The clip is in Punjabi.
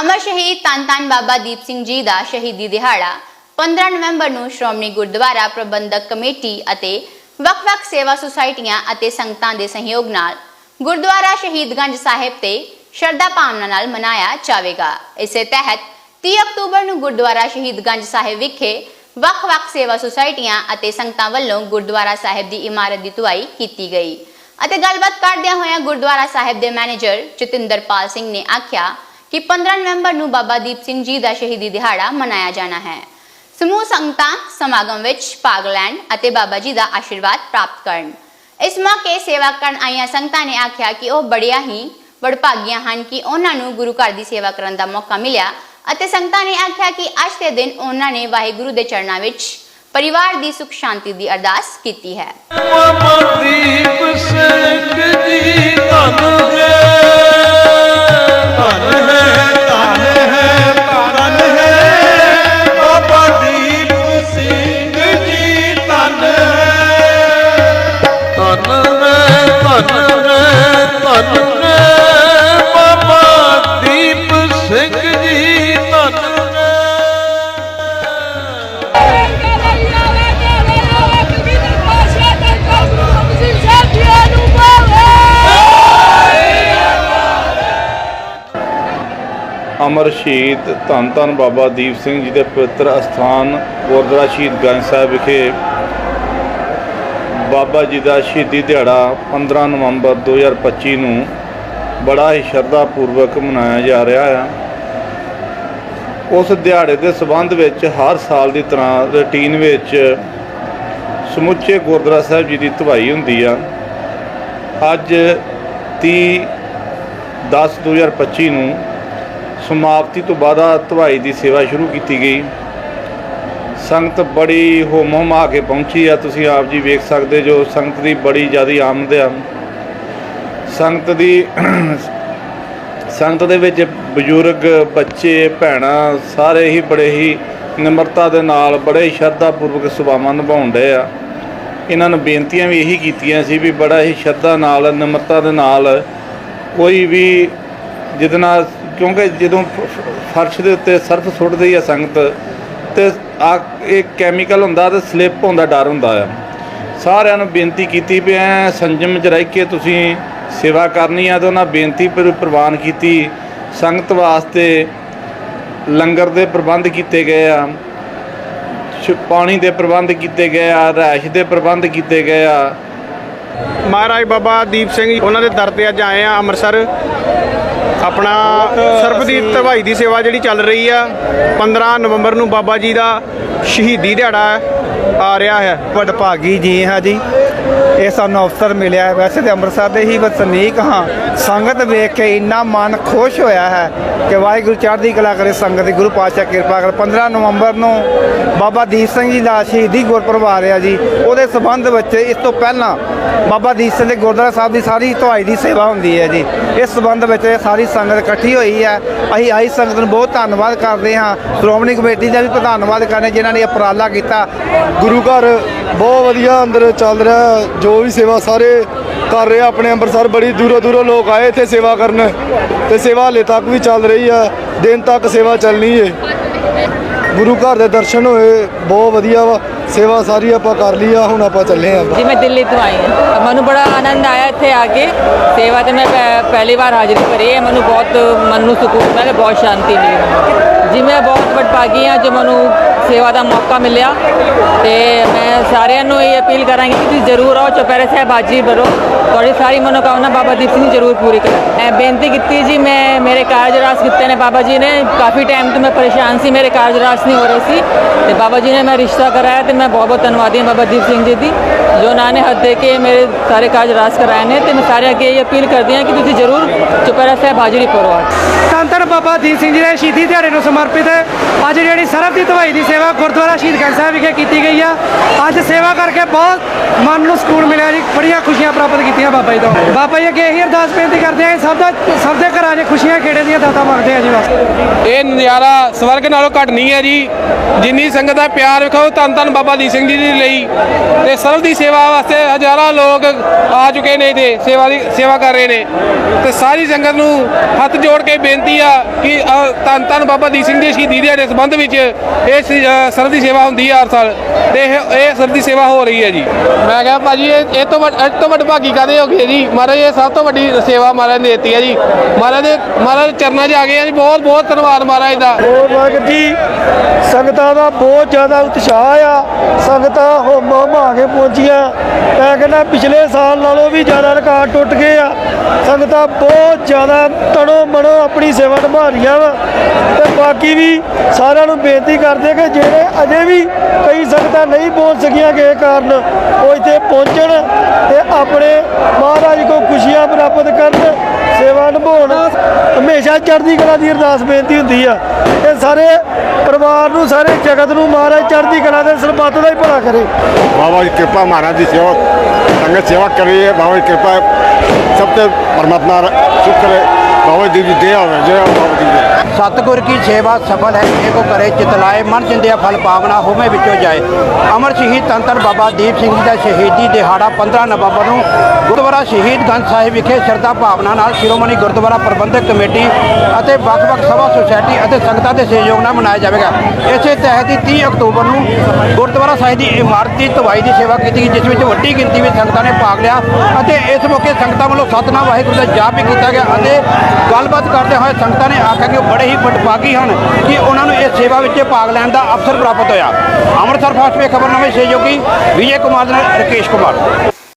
ਅਮਰ ਸ਼ਹੀਦ ਧੰਨ ਧੰਨ ਬਾਬਾ ਦੀਪ ਸਿੰਘ ਜੀ ਦਾ ਸ਼ਹੀਦੀ ਦਿਹਾੜਾ 15 ਨਵੰਬਰ ਨੂੰ ਸ਼੍ਰੋਮਣੀ ਗੁਰਦੁਆਰਾ ਪ੍ਰਬੰਧਕ ਕਮੇਟੀ ਅਤੇ ਵੱਖ-ਵੱਖ ਸੇਵਾ ਸੁਸਾਇਟੀਆਂ ਅਤੇ ਸੰਗਤਾਂ ਦੇ ਸਹਿਯੋਗ ਨਾਲ ਗੁਰਦੁਆਰਾ ਸ਼ਹੀਦਗੰਜ ਸਾਹਿਬ ਤੇ ਸ਼ਰਧਾ ਭਾਵਨਾ ਨਾਲ ਮਨਾਇਆ ਜਾਵੇਗਾ। ਇਸੇ ਤਹਿਤ 30 ਅਕਤੂਬਰ ਨੂੰ ਗੁਰਦੁਆਰਾ ਸ਼ਹੀਦਗੰਜ ਸਾਹਿਬ ਵਿਖੇ ਵੱਖ-ਵੱਖ ਸੇਵਾ ਸੁਸਾਇਟੀਆਂ ਅਤੇ ਸੰਗਤਾਂ ਵੱਲੋਂ ਗੁਰਦੁਆਰਾ ਸਾਹਿਬ ਦੀ ਇਮਾਰਤ ਦੀ ਧੁਆਈ ਕੀਤੀ ਗਈ ਅਤੇ ਗੱਲਬਾਤ ਕਰਦਿਆਂ ਹੋਇਆਂ ਗੁਰਦੁਆਰਾ ਸਾਹਿਬ ਦੇ ਮੈਨੇਜਰ ਜਤਿੰਦਰਪਾਲ ਸਿੰਘ ਨੇ ਆਖਿਆ ਕਿ 15 ਨਵੰਬਰ ਨੂੰ ਬਾਬਾ ਦੀਪ ਸਿੰਘ ਜੀ ਦਾ ਸ਼ਹੀਦੀ ਦਿਹਾੜਾ ਮਨਾਇਆ ਜਾਣਾ ਹੈ। ਸਮੂਹ ਸੰਗਤਾਂ ਸਮਾਗਮ ਵਿੱਚ ਭਾਗ ਲੈਣ ਅਤੇ ਬਾਬਾ ਜੀ ਦਾ ਆਸ਼ੀਰਵਾਦ ਪ੍ਰਾਪਤ ਕਰਨ। ਇਸ ਮੌਕੇ ਸੇਵਾ ਕਰਨ ਆਈਆਂ ਸੰਗਤਾਂ ਨੇ ਆਖਿਆ ਕਿ ਉਹ ਬੜੀਆਂ ਹੀ ਵਡਭਾਗੀਆਂ ਹਨ ਕਿ ਉਹਨਾਂ ਨੂੰ ਗੁਰੂ ਘਰ ਦੀ ਸੇਵਾ ਕਰਨ ਦਾ ਮੌਕਾ ਮਿਲਿਆ ਅਤੇ ਸੰਗਤਾਂ ਨੇ ਆਖਿਆ ਕਿ ਅੱਜ ਦੇ ਦਿਨ ਉਹਨਾਂ ਨੇ ਵਾਹਿਗੁਰੂ ਦੇ ਚਰਨਾਂ ਵਿੱਚ ਪਰਿਵਾਰ ਦੀ ਸੁਖ ਸ਼ਾਂਤੀ ਦੀ ਅਰਦਾਸ ਕੀਤੀ ਹੈ। ਅਮਰਦੀਪ ਸਿੰਘ ਜੀ, ਧੰਨ ਅਮਰ ਸ਼ਹੀਦ ਧੰਨ ਧੰਨ ਬਾਬਾ ਦੀਪ ਸਿੰਘ ਜੀ ਦੇ ਪਵਿੱਤਰ ਅਸਥਾਨ ਗੁਰਦੁਆਰਾ ਸ਼ਹੀਦ ਗੰਜ ਸਾਹਿਬ ਵਿਖੇ ਬਾਬਾ ਜੀ ਦਾ ਸ਼ਹੀਦੀ ਦਿਹਾੜਾ 15 ਨਵੰਬਰ 2025 ਨੂੰ ਬੜਾ ਹੀ ਸ਼ਰਧਾ ਪੂਰਵਕ ਮਨਾਇਆ ਜਾ ਰਿਹਾ ਹੈ ਉਸ ਦਿਹਾੜੇ ਦੇ ਸਬੰਧ ਵਿੱਚ ਹਰ ਸਾਲ ਦੀ ਤਰ੍ਹਾਂ ਰੁਟੀਨ ਵਿੱਚ ਸਮੁੱਚੇ ਗੁਰਦੁਆਰਾ ਸਾਹਿਬ ਜੀ ਦੀ ਧਵਾਈ ਹੁੰਦੀ ਆ। ਅੱਜ 30 10 2025 ਨੂੰ ਸਮਾਪਤੀ ਤੋਂ ਬਾਅਦ ਆ ਧਵਾਈ ਦੀ ਸੇਵਾ ਸ਼ੁਰੂ ਕੀਤੀ ਗਈ। ਸੰਗਤ ਬੜੀ ਹੋਮ ਹਮਾ ਕੇ ਪਹੁੰਚੀ ਆ। ਤੁਸੀਂ ਆਪ ਜੀ ਵੇਖ ਸਕਦੇ ਜੋ ਸੰਗਤ ਦੀ ਬੜੀ ਜ਼ਿਆਦਾ ਆਮਦ ਆ। ਸੰਗਤ ਦੀ ਸੰਗਤ ਦੇ ਵਿੱਚ ਬਜ਼ੁਰਗ, ਬੱਚੇ, ਭੈਣਾਂ ਸਾਰੇ ਹੀ ਬੜੇ ਹੀ ਨਿਮਰਤਾ ਦੇ ਨਾਲ, ਬੜੇ ਸ਼ਰਧਾ ਪੂਰਵਕ ਸੇਵਾਵਾਂ ਨਿਭਾਉਣ ਡਏ ਆ। ਇਹਨਾਂ ਨੂੰ ਬੇਨਤੀਆਂ ਵੀ ਇਹੀ ਕੀਤੀਆਂ ਸੀ ਵੀ ਬੜਾ ਹੀ ਸ਼ਰਧਾ ਨਾਲ, ਨਿਮਰਤਾ ਦੇ ਨਾਲ ਕੋਈ ਵੀ ਜਿਹਦੇ ਨਾਲ ਕਿਉਂਕਿ ਜਦੋਂ ਫ- ਫਰਸ਼ ਦੇ ਉੱਤੇ ਸਰਫ ਸੁੱਟਦੀ ਆ ਸੰਗਤ, ਤੇ ਆ ਇਹ ਕੈਮੀਕਲ ਹੁੰਦਾ ਤੇ ਸਲਿੱਪ ਹੋਣ ਦਾ ਡਰ ਹੁੰਦਾ ਆ। ਸਾਰਿਆਂ ਨੂੰ ਬੇਨਤੀ ਕੀਤੀ ਵੀ ਐ ਸੰਜਮ ਚ ਰਹਿ ਕੇ ਤੁਸੀਂ ਸੇਵਾ ਕਰਨੀ ਆ ਤੇ ਉਹਨਾਂ ਬੇਨਤੀ ਪਰ ਪ੍ਰਵਾਨ ਕੀਤੀ। ਸੰਗਤ ਵਾਸਤੇ ਲੰਗਰ ਦੇ ਪ੍ਰਬੰਧ ਕੀਤੇ ਗਏ ਆ ਪਾਣੀ ਦੇ ਪ੍ਰਬੰਧ ਕੀਤੇ ਗਏ ਆ ਰਹਿਸ਼ ਦੇ ਪ੍ਰਬੰਧ ਕੀਤੇ ਗਏ ਆ। ਮਹਾਰਾਜ ਬਾਬਾ ਦੀਪ ਸਿੰਘ ਉਹਨਾਂ ਦੇ ਦਰ ਤੇ ਅੱਜ ਆਏ ਆ ਅੰਮ੍ਰਿਤਸਰ। ਆਪਣਾ ਸਰਬਦੀਪ ਦੀ ਦੀ ਸੇਵਾ ਜਿਹੜੀ ਚੱਲ ਰਹੀ ਆ 15 ਨਵੰਬਰ ਨੂੰ ਬਾਬਾ ਜੀ ਦਾ ਸ਼ਹੀਦੀ ਦਿਹਾੜਾ ਆ ਰਿਹਾ ਹੈ। ਵਡਭਾਗੀ ਜੀ ਹਾਂ ਜੀ। ਇਹ ਸਾਨੂੰ ਅਵਸਰ ਮਿਲਿਆ ਵੈਸੇ ਤੇ ਅੰਮ੍ਰਿਤਸਰ ਦੇ ਹੀ ਵਸਨੀਕ ਹਾਂ। ਸੰਗਤ ਵੇਖ ਕੇ ਇੰਨਾ ਮਨ ਖੁਸ਼ ਹੋਇਆ ਹੈ। ਕਿ ਵਾਹਿਗੁਰੂ ਚੜ੍ਹਦੀ ਕਲਾ ਕਰੇ, ਸੰਗਤ ਦੀ ਗੁਰੂ ਪਾਤਸ਼ਾਹ ਕਿਰਪਾ ਕਰ। 15 ਨਵੰਬਰ ਨੂੰ ਬਾਬਾ ਦੀਪ ਸਿੰਘ ਜੀ ਦਾ ਸ਼ਹੀਦੀ ਗੁਰਪੁਰਬ ਆ ਰਿਹਾ ਜੀ। ਉਹਦੇ ਸਬੰਧ ਵਿੱਚ ਇਸ ਤੋਂ ਪਹਿਲਾਂ ਬਾਬਾ ਦੀਪ ਸਿੰਘ ਦੇ ਗੁਰਦੁਆਰਾ ਸਾਹਿਬ ਦੀ ਸਾਰੀ ਧੁਆਈ ਦੀ ਸੇਵਾ ਹੁੰਦੀ ਹੈ ਜੀ। ਇਸ ਸਬੰਧ ਵਿੱਚ ਸਾਰੀ ਸੰਗਤ ਇਕੱਠੀ ਹੋਈ ਹੈ। ਅਸੀਂ ਆਈ ਸੰਗਤ ਨੂੰ ਬਹੁਤ ਧੰਨਵਾਦ ਕਰਦੇ ਹਾਂ। ਸ਼੍ਰੋਮਣੀ ਕਮੇਟੀ ਦਾ ਵੀ ਧੰਨਵਾਦ ਕਰਨੇ ਜਿਨ੍ਹਾਂ ਨੇ ਉਪਰਾਲਾ ਕੀਤਾ। ਗੁਰੂ ਘਰ ਬਹੁਤ ਵਧੀਆ ਅੰਦਰ ਚੱਲ ਰਿਹਾ ਜੋ ਵੀ ਸੇਵਾ ਸਾਰੇ ਕਰ ਰਿਹਾ ਆਪਣੇ ਅੰਮ੍ਰਿਤਸਰ ਬੜੀ ਦੂਰੋਂ ਦੂਰੋਂ ਲੋਕ ਆਏ ਇੱਥੇ ਸੇਵਾ ਕਰਨ ਤੇ ਸੇਵਾ ਹਲੇ ਤੱਕ ਵੀ ਚੱਲ ਰਹੀ ਆ, ਦਿਨ ਤੱਕ ਸੇਵਾ ਚੱਲਣੀ ਏ। ਗੁਰੂ ਘਰ ਦੇ ਦਰਸ਼ਨ ਹੋਏ, ਬਹੁਤ ਵਧੀਆ ਵਾ, ਸੇਵਾ ਸਾਰੀ ਆਪਾਂ ਕਰ ਲਈ ਆ, ਹੁਣ ਆਪਾਂ ਚੱਲੇ ਆ ਜੀ, ਮੈਂ ਦਿੱਲੀ ਤੋਂ ਆਈ ਹਾਂ। ਮੈਨੂੰ ਬੜਾ ਆਨੰਦ ਆਇਆ ਇੱਥੇ ਆ ਕੇ। ਸੇਵਾ ਤੇ ਮੈਂ ਪਹਿਲੀ ਵਾਰ ਹਾਜ਼ਰੀ ਭਰੀ ਹੈ। ਮੈਨੂੰ ਬਹੁਤ ਮਨ ਨੂੰ ਸਕੂਨ ਮਿਲਿਆ, ਬਹੁਤ ਸ਼ਾਂਤੀ ਮਿਲੀ ਜੀ ਮੈਂ ਬਹੁਤ ਵਡਭਾਗੀ ਹਾਂ ਜੋ ਮੈਨੂੰ ਸੇਵਾ ਦਾ ਮੌਕਾ ਮਿਲਿਆ। ਤੇ ਮੈਂ ਸਾਰਿਆਂ ਨੂੰ ਇਹ ਅਪੀਲ ਕਰਾਂਗੀ ਕਿ ਤੁਸੀਂ ਜ਼ਰੂਰ ਆਓ, ਚੁਪਹਿਰੇ ਸਾਹਿਬ ਹਾਜ਼ਰੀ ਭਰੋ ਤੁਹਾਡੀ ਸਾਰੀ ਮਨੋਕਾਮਨਾ ਬਾਬਾ ਦੀਪ ਸਿੰਘ ਜ਼ਰੂਰ ਪੂਰੀ ਕਰੇ ਮੈਂ ਬੇਨਤੀ ਕੀਤੀ ਜੀ, ਮੈਂ ਮੇਰੇ ਕਾਰਜ ਰਾਸ ਕੀਤੇ ਨੇ ਬਾਬਾ ਜੀ ਨੇ। ਕਾਫੀ ਟਾਈਮ ਤੋਂ ਮੈਂ ਪਰੇਸ਼ਾਨ ਸੀ, ਮੇਰੇ ਕਾਰਜ ਰਾਸ ਨਹੀਂ ਹੋ ਰਹੇ ਸੀ। ਤੇ ਬਾਬਾ ਜੀ ਨੇ ਮੈਂ ਰਿਸ਼ਤਾ ਕਰਾਇਆ ਤੇ ਮੈਂ ਬਹੁਤ ਬਹੁਤ ਧੰਨਵਾਦੀ ਹਾਂ ਬਾਬਾ ਦੀਪ ਸਿੰਘ ਜੀ ਦੀ, ਜੋ ਉਹਨਾਂ ਨੇ ਹੱਥ ਦੇ ਕੇ ਮੇਰੇ ਸਾਰੇ ਕਾਰਜ ਰਾਸ ਕਰਾਏ ਨੇ। ਤੇ ਮੈਂ ਸਾਰੇ ਅੱਗੇ ਇਹ ਅਪੀਲ ਕਰਦੀ ਹਾਂ ਕਿ ਤੁਸੀਂ ਜ਼ਰੂਰ ਚੁਪਹਿਰਾ ਸਾਹਿਬ ਹਾਜ਼ਰੀ ਭਰੋ ਧੰਨ ਧੰਨ ਬਾਬਾ ਦੀਪ ਸਿੰਘ ਜੀ ਦੇ ਸ਼ਹੀਦੀ ਦਿਹਾੜੇ ਨੂੰ ਸਮਰਪਿਤ ਅੱਜ ਜਿਹੜੀ ਸਰਬ ਦੀ ਦਵਾਈ ਦੀ ਸੇਵਾ ਗੁਰਦੁਆਰਾ ਸ਼ਹੀਦ ਗੰਜ ਸਾਹਿਬ ਵਿਖੇ ਕੀਤੀ ਗਈ ਆ। ਅੱਜ ਸੇਵਾ ਕਰਕੇ ਬਹੁਤ ਮਨ ਨੂੰ ਸਕੂਨ ਮਿਲਿਆ ਜੀ। ਬੜੀਆਂ ਖੁਸ਼ੀਆਂ ਪ੍ਰਾਪਤ ਕੀਤੀਆਂ ਬਾਬਾ ਜੀ ਤੋਂ। ਬਾਬਾ ਜੀ ਅੱਗੇ ਇਹੀ ਅਰਦਾਸ ਬੇਨਤੀ ਕਰਦੇ ਆ ਸਭ ਦਾ ਸਭ ਦੇ ਘਰਾਂ 'ਚ ਖੁਸ਼ੀਆਂ ਖੇੜੇ ਦੀਆਂ ਦਾਤਾਂ ਮੰਗਦੇ ਆ ਜੀ ਬਸ। ਇਹ ਨਜ਼ਾਰਾ ਸਵਰਗ ਨਾਲੋਂ ਘੱਟ ਨਹੀਂ ਹੈ ਜੀ। ਜਿੰਨੀ ਸੰਗਤ ਦਾ ਪਿਆਰ ਵੇਖੋ ਧੰਨ ਧੰਨ ਬਾਬਾ ਦੀਪ ਸਿੰਘ ਜੀ ਦੇ ਲਈ। ਤੇ ਸਰਬ ਦੀ ਸੇਵਾ ਵਾਸਤੇ ਹਜ਼ਾਰਾਂ ਲੋਕ ਆ ਚੁੱਕੇ ਨੇ ਤੇ ਸੇਵਾ ਦੀ ਸੇਵਾ ਕਰ ਰਹੇ ਨੇ। ਤੇ ਸਾਰੀ ਸੰਗਤ ਨੂੰ ਹੱਥ ਜੋੜ ਕੇ ਬੇਨਤੀ ਆ ਕਿ ਅ, ਧੰਨ ਧੰਨ ਬਾਬਾ ਦੀਪ ਸਿੰਘ ਦੀ ਸ਼ਹੀਦੀ ਦੇ ਸੰਬੰਧ ਵਿੱਚ ਇਹ ਸ- ਅ, ਸਰਬ ਦੀ ਸੇਵਾ ਹੁੰਦੀ ਹੈ ਹਰ ਸਾਲ ਤੇ ਇਹ ਇਹ ਸਰਬ ਦੀ ਸੇਵਾ ਹੋ ਰਹੀ ਹੈ ਜੀ। ਮੈਂ ਕਿਹਾ ਭਾਜੀ ਇਹ ਇਹ ਤੋਂ ਵੱਡ ਇਹ ਤੋਂ ਵੱਡ ਭਾਗੀ ਕਾਦੇ ਹੋ ਗਏ ਜੀ? ਮਹਾਰਾਜ ਇਹ ਸਭ ਤੋਂ ਵੱਡੀ ਸੇਵਾ ਮਹਾਰਾਜ ਨੇ ਦਿੱਤੀ ਹੈ ਜੀ। ਮਹਾਰਾਜ ਦੇ ਮਹਾਰਾਜ ਦੇ ਚਰਨਾਂ 'ਚ ਆ ਗਏ ਆ ਜੀ। ਬਹੁਤ ਬਹੁਤ ਧੰਨਵਾਦ ਮਹਾਰਾਜ ਦਾ। ਹੋਰ ਵਾਹਿਗੁਰੂ ਜੀ ਸੰਗਤਾਂ ਦਾ ਬਹੁਤ ਜ਼ਿਆਦਾ ਉਤਸ਼ਾਹ ਆ। ਸੰਗਤਾਂ ਹੁਮ ਆ ਕੇ ਪਹੁੰਚੀਆਂ। ਮੈਂ ਕਹਿੰਦਾ ਪਿਛਲੇ ਸਾਲ ਨਾਲੋਂ ਵੀ ਜ਼ਿਆਦਾ ਰਿਕਾਰਡ ਟੁੱਟ ਗਏ ਆ। ਸੰਗਤਾਂ ਬਹੁਤ ਜ਼ਿਆਦਾ ਤਣੋ ਮਣੋ ਆਪਣੀ ਸੇਵਾ ਨਿਭਾ ਰਹੀਆਂ ਵਾ। ਤੇ ਬਾਕੀ ਵੀ ਸਾਰਿਆਂ ਨੂੰ ਬੇਨਤੀ ਕਰਦੇ ਕਿ ਜਿਹੜੇ ਅਜੇ ਵੀ ਕਈ ਸੰਗਤਾਂ ਨਹੀਂ ਪਹੁੰਚ ਸਕੀਆਂ ਕਿਸੇ ਕਾਰਨ, ਉਹ ਇੱਥੇ ਪਹੁੰਚਣ ਤੇ ਆਪਣੇ ਮਹਾਰਾਜ ਕੋ ਖੁਸ਼ੀਆਂ ਪ੍ਰਾਪਤ ਕਰਨ, ਸੇਵਾ ਨਿਭਾਉਣ। ਹਮੇਸ਼ਾ ਚੜ੍ਹਦੀ ਕਲਾ ਦੀ ਅਰਦਾਸ ਬੇਨਤੀ ਹੁੰਦੀ ਆ ਇਹ ਸਾਰੇ ਪਰਿਵਾਰ ਨੂੰ, ਸਾਰੇ ਜਗਤ ਨੂੰ ਮਹਾਰਾਜ ਚੜ੍ਹਦੀ ਕਲਾ ਦੇ ਸਰਬੱਤ ਦਾ ਹੀ ਭਲਾ ਕਰੇ। ਬਾਬਾ ਜੀ ਕਿਰਪਾ, ਮਹਾਰਾਜ ਦੀ ਸੇਵਾ, ਸੰਗਤ ਸੇਵਾ ਕਰੀਏ ਬਾਬਾ ਜੀ ਕਿਰਪਾ, ਸਭ ਤੇ ਪਰਮਾਤਮਾ ਸੁਖ ਕਰੇ ਬਾਬਾ ਦੀਪ ਜੀ ਦੇ ਆਵੇ ਜੈ ਬਾਬਾ ਦੀਪ ਸਤਗੁਰ ਕੀ ਸੇਵਾ ਸਫਲ ਹੈ ਜੇ ਕੋ ਕਰੇ ਚਿਤਲਾਏ ਮਨ ਜਿੰਦਿਆ ਫਲ ਪਾਵਨਾ ਹੋਵੇ ਵਿੱਚੋਂ ਜਾਏ। ਅਮਰ ਸ਼ਹੀਦ ਤੰਤਨ ਬਾਬਾ ਦੀਪ ਸਿੰਘ ਜੀ ਦਾ ਸ਼ਹੀਦੀ ਦਿਹਾੜਾ 15 ਨਵੰਬਰ ਨੂੰ ਗੁਰਦੁਆਰਾ ਸ਼ਹੀਦ ਗੰਜ ਸਾਹਿਬ ਵਿਖੇ ਸ਼ਰਧਾ ਭਾਵਨਾ ਨਾਲ ਸ਼੍ਰੋਮਣੀ ਗੁਰਦੁਆਰਾ ਪ੍ਰਬੰਧਕ ਕਮੇਟੀ ਅਤੇ ਵੱਖ-ਵੱਖ ਸਭਾ ਸੁਸਾਇਟੀ ਅਤੇ ਸੰਗਤਾਂ ਦੇ ਸਹਿਯੋਗ ਨਾਲ ਮਨਾਇਆ ਜਾਵੇਗਾ। ਇਸੇ ਤਹਿਤ 30 ਅਕਤੂਬਰ ਨੂੰ ਗੁਰਦੁਆਰਾ ਸਾਹਿਬ ਦੀ ਇਮਾਰਤ ਦੀ ਤਵਾਈ ਦੀ ਸੇਵਾ ਕੀਤੀ ਗਈ, ਜਿਸ ਵਿੱਚ ਵੱਡੀ ਗਿਣਤੀ ਵਿੱਚ ਸੰਗਤਾਂ ਨੇ ਭਾਗ ਲਿਆ ਅਤੇ ਇਸ ਮੌਕੇ ਸੰਗਤਾਂ ਵੱਲੋਂ ਸਤਨਾਮ ਵਾਹਿਗੁਰੂ ਦਾ ਜਾਪ ਵੀ ਕੀਤਾ ਗਿਆ ਅਤੇ ਗੱਲਬਾਤ ਕਰਦੇ ਹੋਏ ਸੰਗਤਾਂ ਨੇ ਆਖਿਆ ਕਿ ਉਹ ਬੜੇ ਹੀ ਵਡਭਾਗੀ ਹਨ ਕਿ ਉਹਨਾਂ ਨੂੰ ਇਸ ਸੇਵਾ ਵਿੱਚ ਭਾਗ ਲੈਣ ਦਾ ਅਵਸਰ ਪ੍ਰਾਪਤ ਹੋਇਆ। ਅੰਮ੍ਰਿਤਸਰ ਫਾਸਟ ਵੇ ਖਬਰਨਾਮੇ ਸਹਿਯੋਗੀ ਵਿਜੇ ਕੁਮਾਰ ਦੇ ਨਾਲ ਰਕੇਸ਼ ਕੁਮਾਰ।